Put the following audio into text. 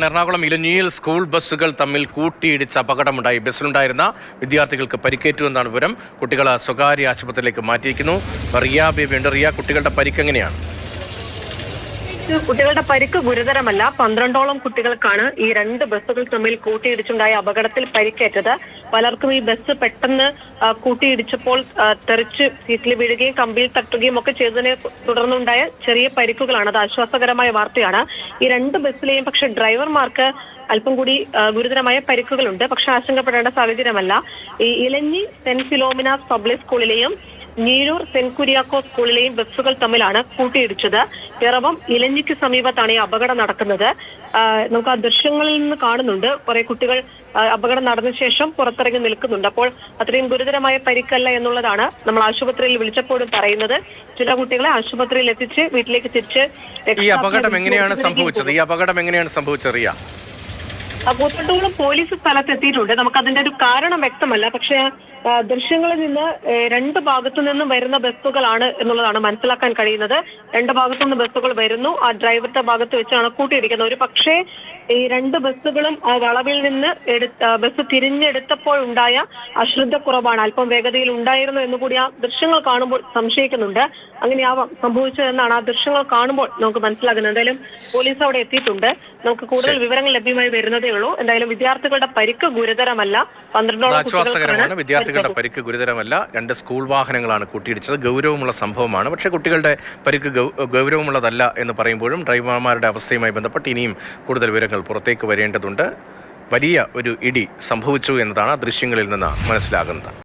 Ernakulam ഇലഞ്ഞിയിൽ school ബസ്സുകൾ തമ്മിൽ കൂട്ടിയിടിച്ച് അപകടമുണ്ടായി. ബസ്സിലുണ്ടായിരുന്ന വിദ്യാർത്ഥികൾക്ക് പരിക്കേറ്റു എന്നാണ് വിവരം. കുട്ടികളെ സ്വകാര്യ ആശുപത്രിയിലേക്ക് മാറ്റിയിരിക്കുന്നു. റിയ ബേബി ഉണ്ട് റിയ കുട്ടികളുടെ പരിക്ക് കുട്ടികളുടെ പരിക്ക് ഗുരുതരമല്ല. പന്ത്രണ്ടോളം കുട്ടികൾക്കാണ് ഈ രണ്ട് ബസ്സുകൾ തമ്മിൽ കൂട്ടിയിടിച്ചുണ്ടായ അപകടത്തിൽ പരിക്കേറ്റത്. പലർക്കും ഈ ബസ് പെട്ടെന്ന് കൂട്ടിയിടിച്ചപ്പോൾ തെറിച്ച് സീറ്റിൽ വീഴുകയും കമ്പിയിൽ തട്ടുകയും ഒക്കെ ചെയ്തതിനെ തുടർന്നുണ്ടായ ചെറിയ പരിക്കുകളാണ്. അത് ആശ്വാസകരമായ വാർത്തയാണ്. ഈ രണ്ട് ബസ്സിലെയും പക്ഷെ ഡ്രൈവർമാർക്ക് അല്പം കൂടി ഗുരുതരമായ പരിക്കുകളുണ്ട്. പക്ഷെ ആശങ്കപ്പെടേണ്ട സാഹചര്യമല്ല. ഈ ഇലഞ്ഞി സെന്റ് ഫിലോമിനാസ് പബ്ലിക് സ്കൂളിലെയും ഞീഴൂർ സെന്റ് സ്കൂളിലെയും ബസ്സുകൾ തമ്മിലാണ് കൂട്ടിയിടിച്ചത്. പിറവം ഇലഞ്ഞിക്ക് സമീപത്താണ് ഈ അപകടം നടക്കുന്നത്. നമുക്ക് ആ ദൃശ്യങ്ങളിൽ നിന്ന് കാണുന്നുണ്ട്. കുറെ കുട്ടികൾ അപകടം നടന്ന ശേഷം പുറത്തിറങ്ങി നിൽക്കുന്നുണ്ട്. അപ്പോൾ അത്രയും ഗുരുതരമായ പരിക്കല്ല എന്നുള്ളതാണ് നമ്മൾ ആശുപത്രിയിൽ വിളിച്ചപ്പോഴും പറയുന്നത്. ചില കുട്ടികളെ ആശുപത്രിയിൽ എത്തിച്ച് വീട്ടിലേക്ക് തിരിച്ച് ഈ അപകടം എങ്ങനെയാണ് സംഭവിച്ചത്? ഈ അപകടം എങ്ങനെയാണ് സംഭവിച്ചത്? റിയ പോലീസ് സ്ഥലത്തെത്തിയിട്ടുണ്ട്. നമുക്ക് അതിന്റെ ഒരു കാരണം വ്യക്തമല്ല. പക്ഷെ ദൃശ്യങ്ങളിൽ നിന്ന് രണ്ട് ഭാഗത്തു നിന്നും വരുന്ന ബസ്സുകളാണ് എന്നുള്ളതാണ് മനസ്സിലാക്കാൻ കഴിയുന്നത്. രണ്ട് ഭാഗത്തു നിന്ന് ബസ്സുകൾ വരുന്നു. ആ ഡ്രൈവറുടെ ഭാഗത്ത് വെച്ചാണ് കൂട്ടിയിരിക്കുന്നത് ഒരു പക്ഷേ ഈ രണ്ട് ബസ്സുകളും ആ വളവിൽ നിന്ന് എടുത്ത ബസ് തിരിഞ്ഞെടുത്തപ്പോൾ ഉണ്ടായ അശ്രദ്ധക്കുറവാണ് അല്പം വേഗതയിൽ ഉണ്ടായിരുന്നു എന്ന് കൂടി ആ ദൃശ്യങ്ങൾ കാണുമ്പോൾ സംശയിക്കുന്നുണ്ട്. അങ്ങനെയാവാം സംഭവിച്ചതെന്നാണ് ആ ദൃശ്യങ്ങൾ കാണുമ്പോൾ നമുക്ക് മനസ്സിലാകുന്നത്. എന്തായാലും പോലീസ് അവിടെ എത്തിയിട്ടുണ്ട്. നമുക്ക് കൂടുതൽ വിവരങ്ങൾ ലഭ്യമായി വരുന്നതേ ഉള്ളൂ എന്തായാലും വിദ്യാർത്ഥികളുടെ പരിക്ക് ഗുരുതരമല്ല. പന്ത്രണ്ടോളം വിദ്യാർത്ഥികളുടെ പരിക്ക് ഗുരുതരമല്ല. രണ്ട് സ്കൂൾ വാഹനങ്ങളാണ് കൂട്ടിയിടിച്ചത്. ഗൗരവമുള്ള സംഭവമാണ്. പക്ഷെ കുട്ടികളുടെ പരിക്ക് ഗൗരവമുള്ളതല്ല എന്ന് പറയുമ്പോഴും ഡ്രൈവർമാരുടെ അവസ്ഥയുമായി ബന്ധപ്പെട്ട് ഇനിയും കൂടുതൽ വിവരങ്ങൾ പുറത്തേക്ക് വരേണ്ടതുണ്ട്. വലിയ ഒരു ഇടി സംഭവിച്ചു എന്നതാണ് ദൃശ്യങ്ങളിൽ നിന്ന് മനസ്സിലാകുന്നത്.